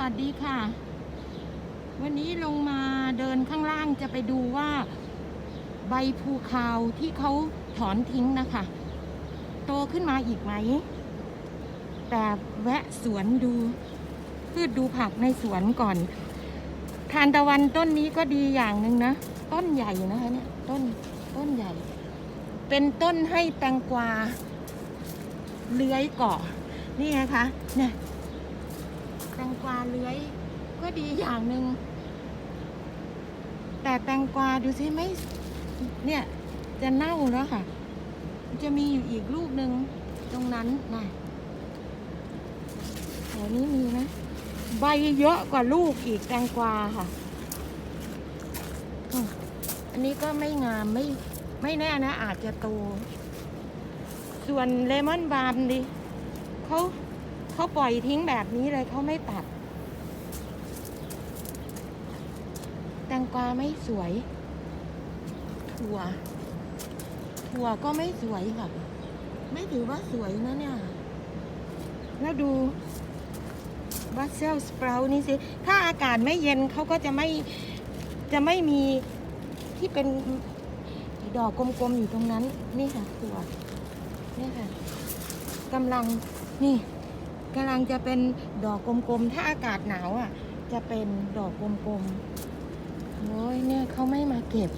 วัสดีค่ะ วันนี้ลงมาเดินข้างล่างจะไปดูว่าใบภูคาวที่เขาถอนทิ้งนะคะ โตขึ้นมาอีกไหม แต่แวะสวนดูพืชดูผักในสวนก่อน ทานตะวันต้นนี้ก็ดีอย่างหนึ่งนะ ต้นใหญ่นะคะเนี่ย ต้นต้นใหญ่ เป็นต้นให้แตงกวาเลื้อยเกาะนี่ไงคะเนี่ย แตงกวาเลื้อยก็ดีอย่างหนึ่งแต่แตงกวาดูสิไม่เนี่ยจะเน่าแล้วค่ะ จะมีอยู่อีกลูกหนึ่งตรงนั้นนะแถวนี้มีไหมใบเยอะกว่าลูกอีกแตงกวาค่ะ อันนี้ก็ไม่งามไม่ไม่แน่นะ อาจจะโต ส่วนเลมอนบาร์มดิเขา เขาปล่อยทิ้งแบบนี้เลยเขาไม่ตัด แตงกวาไม่สวย ถั่ว ถั่วก็ไม่สวยค่ะ ไม่ถือว่าสวยนะเนี่ย แล้วดูบัสเซลสเปรานี่สิ ถ้าอากาศไม่เย็นเขาก็จะไม่ จะไม่มีที่เป็นดอกกลมๆอยู่ตรงนั้น นี่ค่ะถั่วนี่ค่ะกำลังนี่ กำลังจะเป็นดอกกลมๆ ถ้าอากาศหนาวอะ จะเป็นดอกกลมๆ โอ้ยเนี่ยเขาไม่มาเก็บ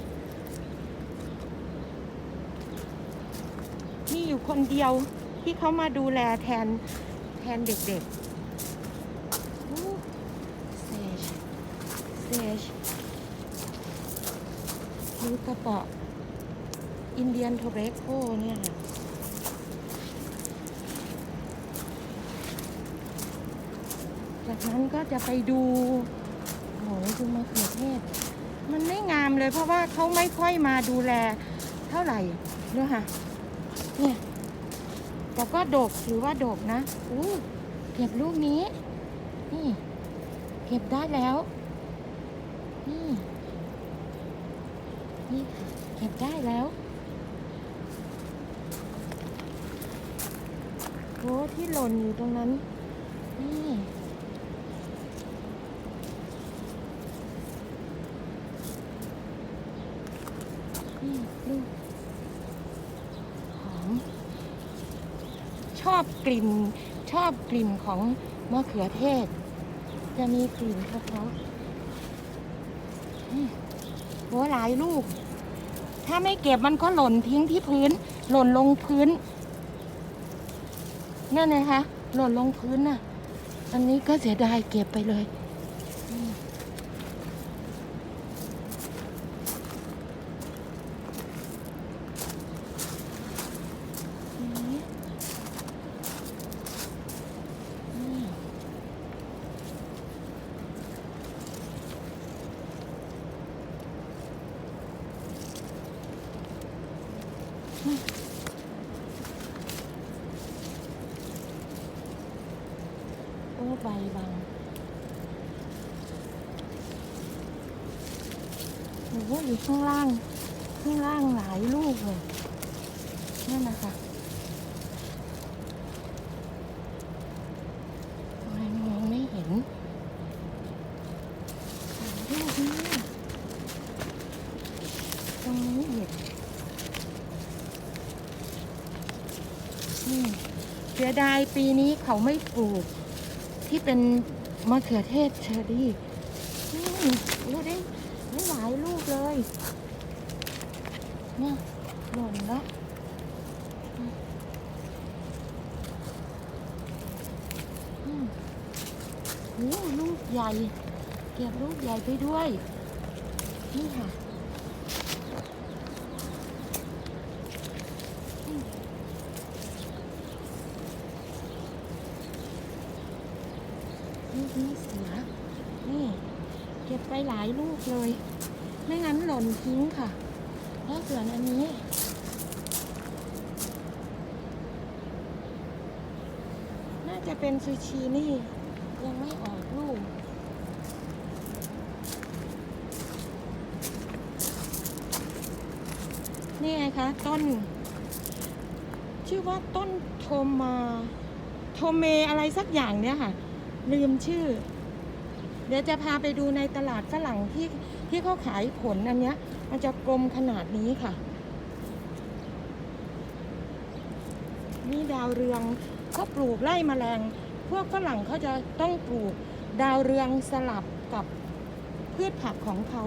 มีอยู่คนเดียวที่เขามาดูแลแทนแทนเด็กๆโอ้เซจเซจดูกระเปาะอินเดียนโทเบโกเนี่ยค่ะ จากนั้นก็จะไปดูโอ้โหดูมะเขือเทศ มันไม่งามเลยเพราะว่าเขาไม่ค่อยมาดูแลเท่าไหร่เนี่ยค่ะเนี่ยแต่ก็ดกถือว่าดกนะอู้เก็บลูกนี้ นี่ เก็บได้แล้ว นี่นี่ค่ะเก็บได้แล้วโอ้ที่หล่นอยู่ตรงนั้น นี่ลูกหอม ชอบกลิ่นชอบกลิ่นของมะเขือเทศ จะมีกลิ่นเฉพาะหัวหหลายลูก ถ้าไม่เก็บมันก็หล่นทิ้งที่พื้น หล่นลงพื้น นั่นนะคะ หล่นลงพื้นน่ะ อันนี้ก็เสียดายเก็บไปเลย โอ้ใบบังโอ้อยู่ข้างล่าง ข้างล่างหลายลูกเลยนั่นนะคะทำไมมองไม่เห็นหลายลูกนี่ตรงนี้อีกนี่เสีย ดายปีนี้เขาไม่ปลูก ที่เป็นมะเขือเทศเชอรี่นี่โอ้ได้ได้หลายลูกเลยเนี่ยหล่นแล้วอืมอืมโอ้ลูกใหญ่ เก็บลูกใหญ่ไปด้วย นี่ค่ะอืมลูกนี้เสีย นี่ เก็บ ไปหลายลูกเลย ไม่งั้นหล่นทิ้งค่ะ แล้วส่วนอันนี้ น่าจะเป็นซูชินี่ยังไม่ออกลูกนี่ไงคะต้น ชื่อว่าต้นโทมาโทเมอะไรสักอย่างเนี่ยค่ะ ลืมชื่อ เดี๋ยวจะพาไปดูในตลาดฝรั่งที่ที่เขาขายผลอันเนี้ย มันจะกลมขนาดนี้ค่ะ นี่ดาวเรืองเขาปลูกไล่แมลง พวกฝรั่งเขาจะต้องปลูกดาวเรืองสลับกับพืชผักของเขา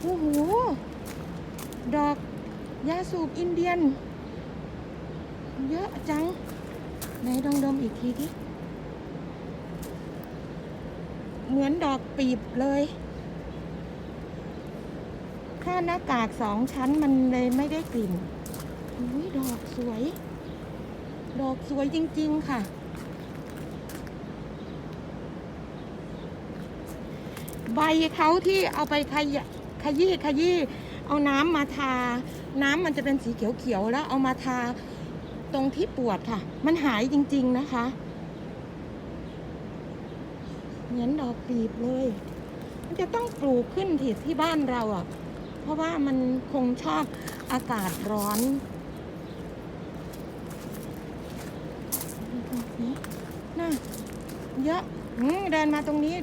โอ้โหดอกยาสูบอินเดียน เยอะจัง ไหนดองดมอีกทีดิ เหมือนดอกปีบเลยค่าหน้ากากสองชั้นมันเลยไม่ได้กลิ่นอุ้ยดอกสวย ดอกสวยจริง ๆ ค่ะ ใบเขาที่เอาไปขยขยี้ขยี้เอาน้ำมาทา น้ำมันจะเป็นสีเขียวๆแล้วเอามาทาตรงที่ปวดค่ะ มันหายจริง ๆ นะคะ เหมือนดอกปีบเลย มันจะต้องปลูกขึ้นที่ที่บ้านเราอะ เพราะว่ามันคงชอบอากาศร้อนนี่น่าเยอะอืมเดินมาตรงนี้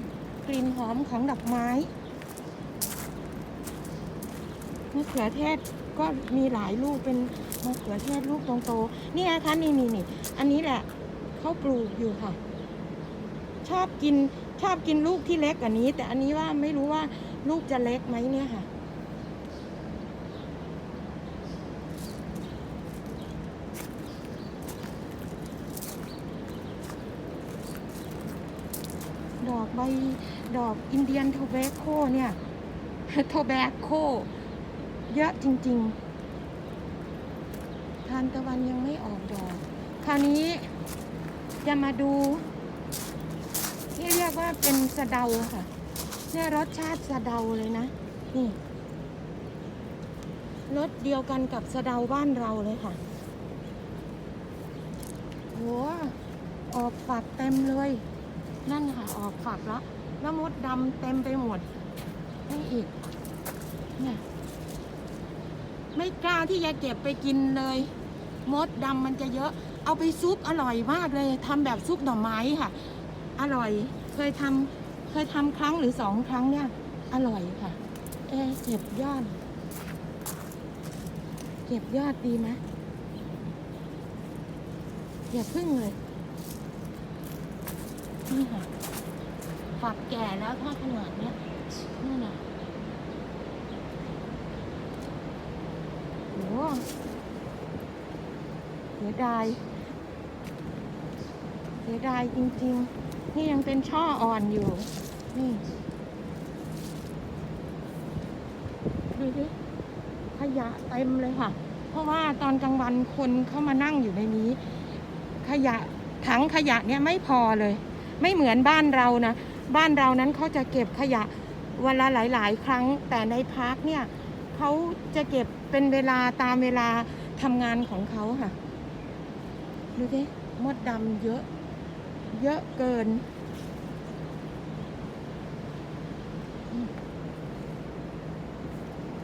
กลิ่นหอมของดอกไม้มะเขือเทศก็มีหลายลูกเป็นมะเขือเทศลูกโตๆนี่นะคะนี่นี่นี่อันนี้แหละเขาปลูกอยู่ค่ะ ชอบกิน ชอบกินลูกที่เล็กกว่านี้ แต่อันนี้ว่าไม่รู้ว่าลูกจะเล็กไหมเนี่ยค่ะ ดอกใบดอกอินเดียนโทเบโคเนี่ยโทแบโคเยอะจริง ๆ ทานตะวันยังไม่ออกดอก คราวนี้จะมาดู ที่เรียกว่าเป็นสะเดาค่ะ เนี่ยรสชาติสะเดาเลยนะ นี่รสเดียวกันกับสะเดาบ้านเราเลยค่ะโหออกฝักเต็มเลย นั่นค่ะ ออกฝักแล้ว แล้วมดดำเต็มไปหมดนี่อีก เนี่ย ไม่กล้าที่จะเก็บไปกินเลย มดดำมันจะเยอะ เอาไปซุปอร่อยมากเลยทำแบบซุปหน่อไม้ค่ะ อร่อย เคยทำเคยทำครั้งหรือสองครั้งเนี่ย อร่อยค่ะ เอเก็บยอด เก็บยอดดีไหมอย่าพึ่งเลยนี่ค่ะฝักแก่แล้วถ้าขนาดเนี้ยนี่นน่ะโหเสียดายเสียดายจริง ๆ นี่ยังเป็นช่ออ่อนอยู่ นี่ดูดิขยะเต็มเลยค่ะ เพราะว่าตอนกลางวันคนเข้ามานั่งอยู่ในนี้ ขยะถังขยะเนี่ยไม่พอเลย ไม่เหมือนบ้านเรานะ บ้านเรานั้นเขาจะเก็บขยะวันละหลาย ๆ ครั้ง แต่ในพาร์คเนี่ยเขาจะเก็บเป็นเวลาตามเวลาทำงานของเขาค่ะ ดูดิมดดำเยอะ เยอะเกิน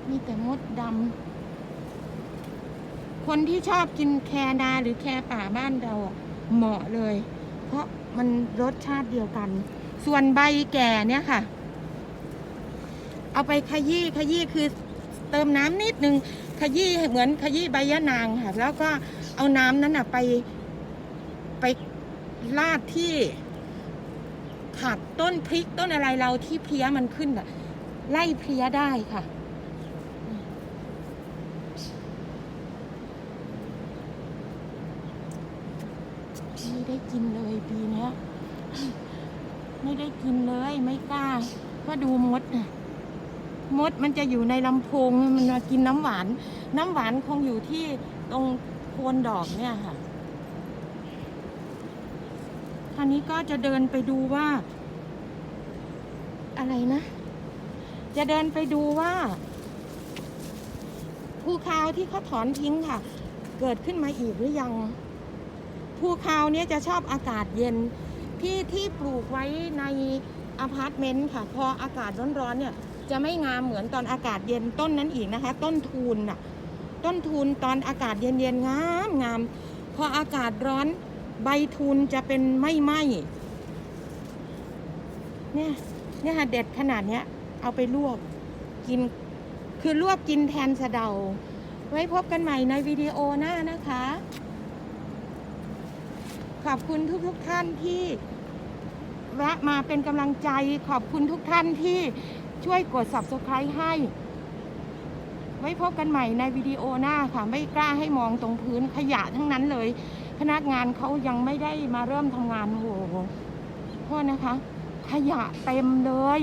มีแต่มดดำ คนที่ชอบกินแคนาหรือแคป่าบ้านเราเหมาะเลย เพราะมันรสชาติเดียวกัน ส่วนใบแก่เนี่ยค่ะ เอาไปขยี้ขยี้คือเติมน้ำนิดนึงขยี้เหมือนขยี้ใบยะนางค่ะ แล้วก็เอาน้ำนั้นอะไปไป ราดที่ผักต้นพริกต้นอะไรเราที่เพี้ยมันขึ้นอะไล่เพี้ยได้ค่ะ ไม่ได้กินเลยปีนี้ไม่ได้กินเลยไม่กล้า ก็ดูมดน่ะมดมันจะอยู่ในลำโพงมันมากินน้ำหวาน น้ำหวานคงอยู่ที่ตรงโคนดอกเนี่ยค่ะ คราวนี้ก็จะเดินไปดูว่า อะไรนะ จะเดินไปดูว่าภูคาวที่เขาถอนทิ้งค่ะ เกิดขึ้นมาอีกหรือยังภูคาวเนี้ยจะชอบอากาศเย็นที่ที่ปลูกไว้ในอพาร์ตเมนต์ค่ะ พออากาศร้อนๆเนี่ย จะไม่งามเหมือนตอนอากาศเย็นต้นนั้นอีกนะคะ ต้นทูนน่ะ ต้นทูนตอนอากาศเย็นๆงามงามพออากาศร้อน ใบทูนจะเป็นไม่ไหมเนี่ยเนี่ยค่ะเด็ดขนาดเนี้ย เอาไปลวกกิน คือลวกกินแทนสะเดา ไว้พบกันใหม่ในวิดีโอหน้านะคะ ขอบคุณทุกๆทท่านที่แวะมาเป็นกำลังใจ ขอบคุณทุกท่านที่ช่วยกด subscribe ให้ ไว้พบกันใหม่ในวิดีโอหน้าค่ะ ไม่กล้าให้มองตรงพื้นขยะทั้งนั้นเลย พนักงานเขายังไม่ได้มาเริ่มทำงานโอ้โหโทษนะคะ ขยะเต็มเลย